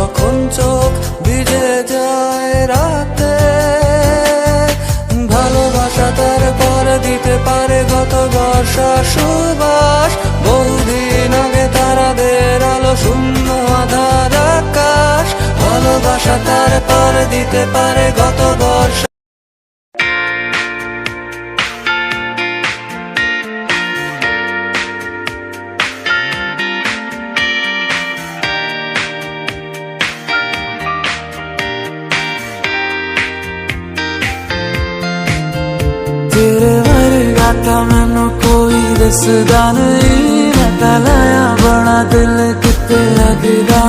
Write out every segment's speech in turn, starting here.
যখন চোখ ভিজে যায় রাতে, ভালোবাসা তার পর দিতে পারে গত বর্ষা সুবাস। বহুদিন আগে তারাদের আলো শূন্য আধার আকাশ। ভালোবাসা তার পর দিতে পারে ਤੇਰੇ ਵਰਗਾ ਤਾਂ ਮੈਨੂੰ ਕੋਈ ਦਿਸਦਾ ਨਹੀਂ। ਮੈਂ ਤਾਂ ਲਾਇਆ ਬਣਾ ਦਿਲ ਕਿਤੇ ਲੱਗਦਾ।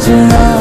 就让